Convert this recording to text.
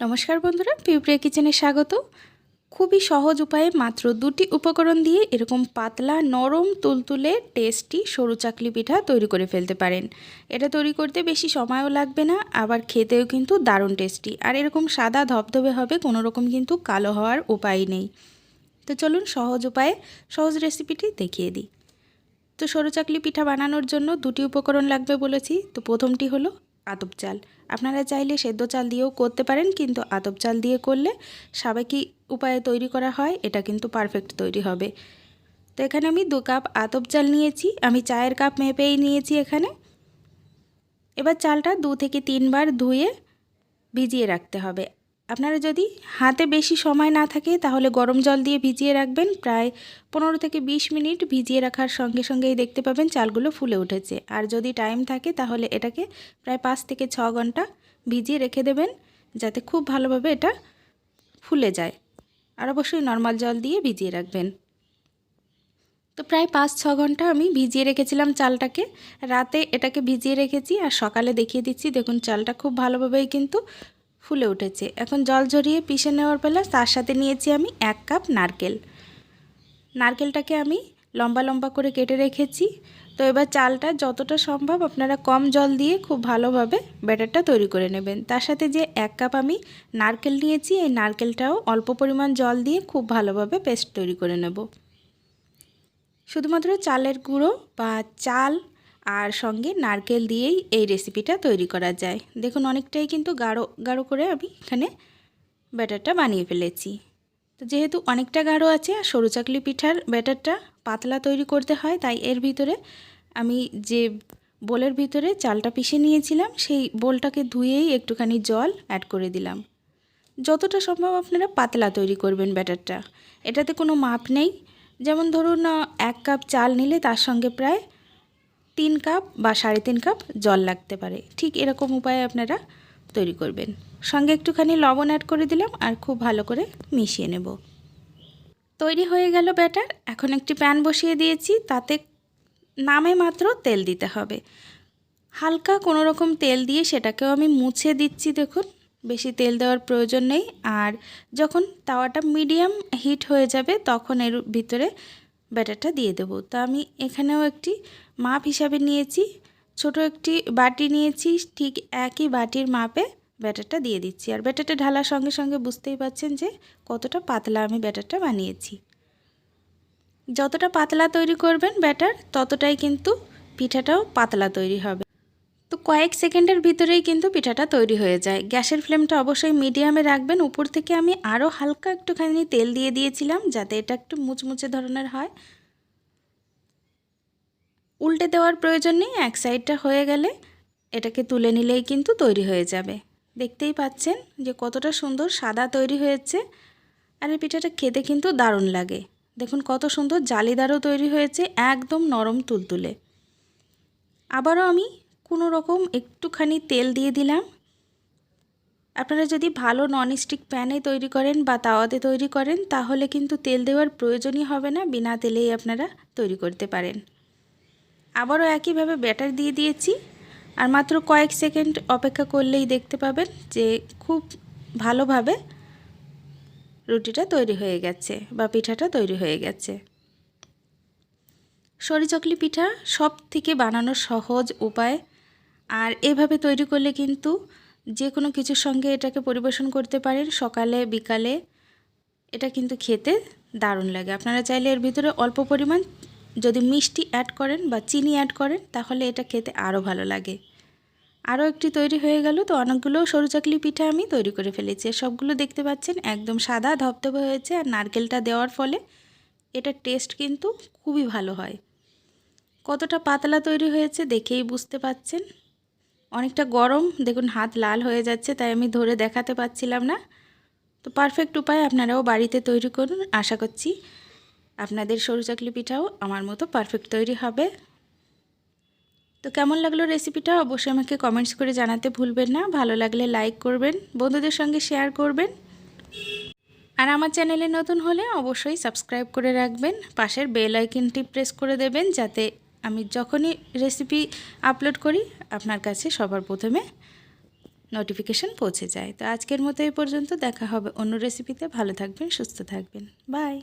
নমস্কার বন্ধুরা, পিউপ্রিয়া কিচেনে স্বাগত। খুবই সহজ উপায়ে মাত্র দুটি উপকরণ দিয়ে এরকম পাতলা, নরম, তুলতুলে, টেস্টি, সরু চাকলি পিঠা তৈরি করে ফেলতে পারেন। এটা তৈরি করতে বেশি সময়ও লাগবে না, আবার খেতেও কিন্তু দারুণ টেস্টি। আর এরকম সাদা ধবধবে হবে কোনো রকম কিন্তু কালো হওয়ার উপায় নেই। তো চলুন সহজ উপায়ে, সহজ রেসিপিটি দেখিয়ে দিই। তো সরু চাকলি পিঠা বানানোর জন্য দুটি উপকরণ লাগবে বলেছি। তো প্রথমটি হলো আতপ চাল। আপনারা চাইলে সেদ্ধ চাল দিয়েও করতে পারেন, কিন্তু আতপ চাল দিয়ে করলে সাবেকি উপায়ে তৈরি করা হয়, এটা কিন্তু পারফেক্ট তৈরি হবে। তো এখানে আমি দু কাপ আতপ চাল নিয়েছি, আমি চায়ের কাপ মেপেই নিয়েছি এখানে। এবার চালটা দু থেকে তিনবার ধুয়ে ভিজিয়ে রাখতে হবে। আপনারা যদি হাতে বেশি সময় না থাকে, তাহলে গরম জল দিয়ে ভিজিয়ে রাখবেন। প্রায় পনেরো থেকে বিশ মিনিট ভিজিয়ে রাখার সঙ্গে সঙ্গেই দেখতে পাবেন চালগুলো ফুলে উঠেছে। আর যদি টাইম থাকে, তাহলে এটাকে প্রায় পাঁচ থেকে ছ ঘণ্টা ভিজিয়ে রেখে দেবেন, যাতে খুব ভালোভাবে এটা ফুলে যায়। আর অবশ্যই নর্মাল জল দিয়ে ভিজিয়ে রাখবেন। তো প্রায় পাঁচ ছ ঘণ্টা আমি ভিজিয়ে রেখেছিলাম চালটাকে। রাতে এটাকে ভিজিয়ে রেখেছি, আর সকালে দেখিয়ে দিচ্ছি। দেখুন, চালটা খুব ভালোভাবেই কিন্তু ফুলে উঠেছে। এখন জল ঝরিয়ে পিষে নেওয়ার বেলা তার সাথে নিয়েছি আমি এক কাপ নারকেল। নারকেলটাকে আমি লম্বা লম্বা করে কেটে রেখেছি। তো এবার চালটা যতটা সম্ভব আপনারা কম জল দিয়ে খুব ভালোভাবে ব্যাটারটা তৈরি করে নেবেন। তার সাথে যে এক কাপ আমি নারকেল নিয়েছি, এই নারকেলটাও অল্প পরিমাণ জল দিয়ে খুব ভালোভাবে পেস্ট তৈরি করে নেব। শুধুমাত্র চালের গুঁড়ো বা চাল আর সঙ্গে নারকেল দিয়েই এই রেসিপিটা তৈরি করা যায়। দেখুন, অনেকটাই কিন্তু গাঢ় গাঢ় করে আমি এখানে ব্যাটারটা বানিয়ে ফেলেছি। তো যেহেতু অনেকটা গাঢ় আছে আর সরু চাকলি পিঠার ব্যাটারটা পাতলা তৈরি করতে হয়, তাই এর ভিতরে আমি যে বোলের ভিতরে চালটা পিষে নিয়েছিলাম, সেই বোলটাকে ধুয়েই একটুখানি জল অ্যাড করে দিলাম। যতটা সম্ভব আপনারা পাতলা তৈরি করবেন ব্যাটারটা। এটাতে কোনো মাপ নেই। যেমন ধরুন এক কাপ চাল নিলে তার সঙ্গে প্রায় তিন কাপ বা সাড়ে তিন কাপ জল লাগতে পারে। ঠিক এরকম উপায়ে আপনারা তৈরি করবেন। সঙ্গে একটুখানি লবণ অ্যাড করে দিলাম আর খুব ভালো করে মিশিয়ে নেব। তৈরি হয়ে গেল ব্যাটার। এখন একটি প্যান বসিয়ে দিয়েছি, তাতে নামে মাত্র তেল দিতে হবে। হালকা কোনো রকম তেল দিয়ে সেটাকেও আমি মুছে দিচ্ছি, দেখুন। বেশি তেল দেওয়ার প্রয়োজন নেই। আর যখন তাওয়াটা মিডিয়াম হিট হয়ে যাবে, তখন এর ভিতরে ব্যাটারটা দিয়ে দেবো। তো আমি এখানেও একটি মাপ হিসাবে নিয়েছি, ছোট একটি বাটি নিয়েছি, ঠিক একই বাটির মাপে ব্যাটারটা দিয়ে দিচ্ছি। আর ব্যাটারটা ঢালার সঙ্গে সঙ্গে বুঝতেই পাচ্ছেন যে কতটা পাতলা আমি ব্যাটারটা বানিয়েছি। যতটা পাতলা তৈরি করবেন ব্যাটার, ততটাই কিন্তু পিঠাটাও পাতলা তৈরি হবে। তো কয়েক সেকেন্ডের ভিতরেই কিন্তু পিঠাটা তৈরি হয়ে যায়। গ্যাসের ফ্লেমটা অবশ্যই মিডিয়ামে রাখবেন। উপর থেকে আমি আরও হালকা একটুখানি তেল দিয়ে দিয়েছিলাম যাতে এটা একটু মুচমুচে ধরনের হয়। উল্টে দেওয়ার প্রয়োজন নেই, এক সাইডটা হয়ে গেলে এটাকে তুলে নিলেই কিন্তু তৈরি হয়ে যাবে। দেখতেই পাচ্ছেন যে কতটা সুন্দর সাদা তৈরি হয়েছে। আর এই পিঠাটা খেতে কিন্তু দারুণ লাগে। দেখুন কত সুন্দর জালিদারও তৈরি হয়েছে, একদম নরম তুলতুলে। আবারও আমি কোনো রকম একটুখানি তেল দিয়ে দিলাম। আপনারা যদি ভালো ননস্টিক প্যানে তৈরি করেন বা তাওয়াতে তৈরি করেন, তাহলে কিন্তু তেল দেওয়ার প্রয়োজনই হবে না, বিনা তেলেই আপনারা তৈরি করতে পারেন। আবারও একইভাবে ব্যাটার দিয়ে দিয়েছি, আর মাত্র কয়েক সেকেন্ড অপেক্ষা করলেই দেখতে পাবেন যে খুব ভালোভাবে রুটিটা তৈরি হয়ে গেছে বা পিঠাটা তৈরি হয়ে গেছে। চকলি পিঠা সব থেকে বানানো সহজ উপায় আর এভাবে তৈরি করলে কিন্তু যে কোনো কিছুর সঙ্গে এটাকে পরিবেশন করতে পারেন। সকালে, বিকালে এটা কিন্তু খেতে দারুণ লাগে। আপনারা চাইলে এর ভিতরে অল্প পরিমাণ যদি মিষ্টি অ্যাড করেন বা চিনি অ্যাড করেন, তাহলে এটা খেতে আরও ভালো লাগে। আরও একটি তৈরি হয়ে গেল, তো অনেকগুলো সরু চাকলি পিঠা আমি তৈরি করে ফেলেছি। সবগুলো দেখতে পাচ্ছেন, একদম সাদা ধপধপে হয়েছে আর নারকেলটা দেওয়ার ফলে এটার টেস্ট কিন্তু খুবই ভালো হয়। কতটা পাতলা তৈরি হয়েছে দেখেই বুঝতে পাচ্ছেন। অনেকটা গরম, দেখুন হাত লাল হয়ে যাচ্ছে, তাই আমি ধরে দেখাতে পাচ্ছিলাম না। তো পারফেক্ট উপায় আপনারাও বাড়িতে তৈরি করুন, আশা করছি আপনাদের সরু চাকলি পিঠাও আমার মতো পারফেক্ট তৈরি হবে। তো কেমন লাগল রেসিপিটা অবশ্যই আমাকে কমেন্টস করে জানাতে ভুলবেন না, ভালো লাগলে লাইক করবেন, বন্ধুদের সঙ্গে শেয়ার করবেন। আর আমার চ্যানেলে নতুন হলে অবশ্যই সাবস্ক্রাইব করে রাখবেন, পাশের বেল আইকনটি প্রেস করে দেবেন, যাতে আমি যখনই রেসিপি আপলোড করি, আপনার কাছে সবার প্রথমে নোটিফিকেশান পৌঁছে যায়। তো আজকের মতো এই পর্যন্ত, দেখা হবে অন্য রেসিপিতে ভালো থাকবেন, সুস্থ থাকবেন। বাই